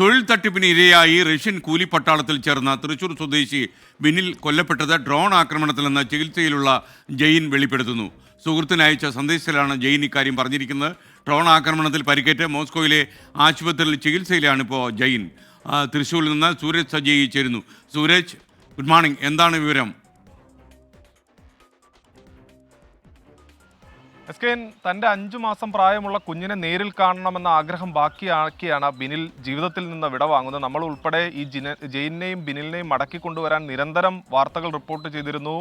തൊഴിൽ തട്ടിപ്പിന് ഇരയായി റഷ്യൻ കൂലിപ്പട്ടാളത്തിൽ ചേർന്ന തൃശൂർ സ്വദേശി ബിനിൽ കൊല്ലപ്പെട്ടത് ഡ്രോൺ ആക്രമണത്തിൽ നിന്ന് ചികിത്സയിലുള്ള ജെയിൻ വെളിപ്പെടുത്തുന്നു. സുഹൃത്തിന് അയച്ച സന്ദേശത്തിലാണ് ജെയിൻ ഇക്കാര്യം പറഞ്ഞിരിക്കുന്നത്. ഡ്രോൺ ആക്രമണത്തിൽ പരിക്കേറ്റ് മോസ്കോയിലെ ആശുപത്രിയിൽ ചികിത്സയിലാണ് ഇപ്പോൾ ജെയിൻ. ആ, തൃശ്ശൂരിൽ നിന്ന് സൂരജ് സജ്ജീകരിച്ചിരുന്നു സൂരജ് ഗുഡ് മോർണിംഗ്. എന്താണ് വിവരം? എസ് കെ എൻ തന്റെ അഞ്ചു മാസം പ്രായമുള്ള കുഞ്ഞിനെ നേരിൽ കാണണമെന്ന ആഗ്രഹം ബാക്കിയാക്കിയാണ് ബിനിൽ ജീവിതത്തിൽ നിന്ന് വിടവാങ്ങുന്നത് നമ്മൾ ഉൾപ്പെടെ ഈ ജിന ജെയിനെയും ബിനിലിനെയും മടക്കി കൊണ്ടുവരാൻ നിരന്തരം വാർത്തകൾ റിപ്പോർട്ട് ചെയ്തിരുന്നു.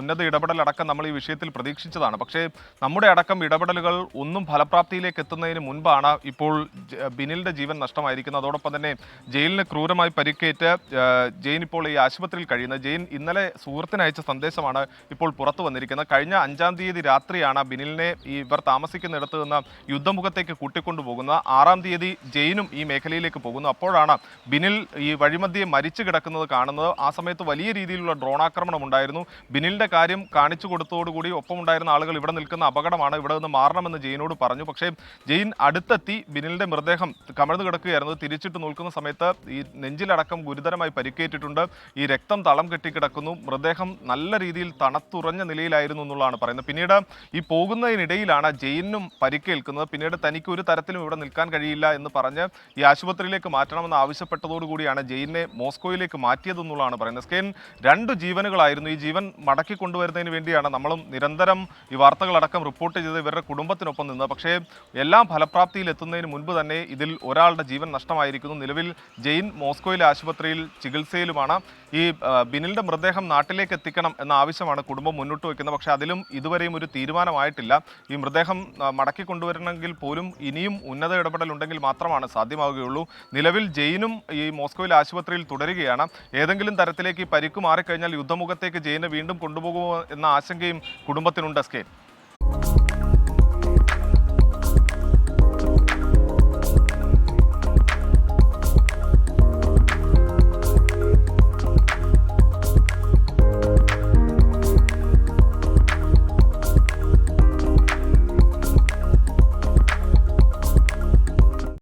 ഉന്നത ഇടപെടലടക്കം നമ്മൾ ഈ വിഷയത്തിൽ പ്രതീക്ഷിച്ചതാണ്. പക്ഷേ നമ്മുടെ അടക്കം ഇടപെടലുകൾ ഒന്നും ഫലപ്രാപ്തിയിലേക്ക് എത്തുന്നതിന് മുൻപാണ് ഇപ്പോൾ ബിനിലിന്റെ ജീവൻ നഷ്ടമായിരിക്കുന്നത്. അതോടൊപ്പം തന്നെ ജയിലിന് ക്രൂരമായി പരിക്കേറ്റ് ജെയിൻ ഇപ്പോൾ ഈ ആശുപത്രിയിൽ കഴിയുന്നത്. ജെയിൻ ഇന്നലെ സുഹൃത്തിനയച്ച സന്ദേശമാണ് ഇപ്പോൾ പുറത്തു വന്നിരിക്കുന്നത്. കഴിഞ്ഞ അഞ്ചാം തീയതി രാത്രിയാണ് ബിനിലിനെ ഈ ഇവർ താമസിക്കുന്നിടത്ത് നിന്ന് യുദ്ധമുഖത്തേക്ക് കൂട്ടിക്കൊണ്ടുപോകുന്നത് ആറാം തീയതി ജെയിനും ഈ മേഖലയിലേക്ക് പോകുന്നു. അപ്പോഴാണ് ബിനിൽ ഈ വഴിമധ്യേ മരിച്ചു കിടക്കുന്നത് കാണുന്നത്. ആ സമയത്ത് വലിയ രീതിയിലുള്ള ഡ്രോൺ ആക്രമണം ഉണ്ടായിരുന്നു. ബിനിലിന്റെ കാര്യം കാണിച്ചു കൊടുത്തതോടുകൂടി ഒപ്പമുണ്ടായിരുന്ന ആളുകൾ ഇവിടെ നിൽക്കുന്ന അപകടമാണ് ഇവിടെ നിന്ന് മാറണമെന്ന് ജെയിനോട് പറഞ്ഞു. പക്ഷേ ജെയിൻ അടുത്തെത്തി ബിനിലിന്റെ മൃതദേഹം കമഴ്ന്നു കിടക്കുകയായിരുന്നു. തിരിച്ചിട്ട് നോക്കുന്ന സമയത്ത് ഈ നെഞ്ചിലടക്കം ഗുരുതരമായി പരിക്കേറ്റിട്ടുണ്ട്. ഈ രക്തം തളം കെട്ടിക്കിടക്കുന്നു. മൃതദേഹം നല്ല രീതിയിൽ തണുത്തുറഞ്ഞ നിലയിലായിരുന്നു എന്നുള്ളതാണ് പറയുന്നത്. പിന്നീട് ഈ പോകുന്നതിനിടയിലാണ് ജെയിനും പരിക്കേൽക്കുന്നത്. പിന്നീട് തനിക്ക് ഒരു തരത്തിലും ഇവിടെ നിൽക്കാൻ കഴിയില്ല എന്ന് പറഞ്ഞ് ഈ ആശുപത്രിയിലേക്ക് മാറ്റണമെന്ന് ആവശ്യപ്പെട്ടതോടുകൂടിയാണ് ജെയിനെ മോസ്കോയിലേക്ക് മാറ്റിയതെന്നുള്ളതാണ് പറയുന്നത്. സ്കെയിൻ രണ്ട് ജീവനുകളായിരുന്നു. ഈ ജീവൻ മടക്കി കൊണ്ടുവരുന്നതിന് വേണ്ടിയാണ് നമ്മളും നിരന്തരം ഈ വാർത്തകളടക്കം റിപ്പോർട്ട് ചെയ്ത് ഇവരുടെ കുടുംബത്തിനൊപ്പം നിന്നത് പക്ഷേ എല്ലാം ഫലപ്രാപ്തിയിൽ എത്തുന്നതിന് മുൻപ് തന്നെ ഇതിൽ ഒരാളുടെ ജീവൻ നഷ്ടമായിരിക്കുന്നു. നിലവിൽ ജെയിൻ മോസ്കോയിലെ ആശുപത്രിയിൽ ചികിത്സയിലുമാണ്. ഈ ബിനിലിന്റെ മൃതദേഹം നാട്ടിലേക്ക് എത്തിക്കണം എന്ന ആവശ്യമാണ് കുടുംബം മുന്നോട്ട് വയ്ക്കുന്നത്. പക്ഷേ അതിലും ഇതുവരെയും ഒരു തീരുമാനമായിട്ടില്ല. ഈ മൃതദേഹം മടക്കി കൊണ്ടുവരണമെങ്കിൽ പോലും ഇനിയും ഉന്നത ഇടപെടൽ ഉണ്ടെങ്കിൽ മാത്രമാണ് സാധ്യമാവുകയുള്ളൂ. നിലവിൽ ജെയിനും ഈ മോസ്കോയിലെ ആശുപത്രിയിൽ തുടരുകയാണ്. ഏതെങ്കിലും തരത്തിലേക്ക് പരിക്ക് മാറിക്കഴിഞ്ഞാൽ യുദ്ധമുഖത്തേക്ക് ജെയിനെ വീണ്ടും കൊണ്ടുപോകുമോ എന്ന ആശങ്കയും കുടുംബത്തിനുണ്ട് എസ്കേ